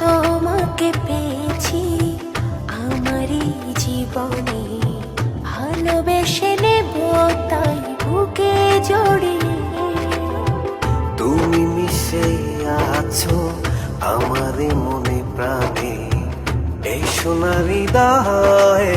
তোমাকে পেয়েছি আমারই জীবনে। ভালোবেসে নেব তাই বুকে জড়িয়ে তুমি মিশে আছো। আমার মনে প্রাণে এই সোনারি গহীন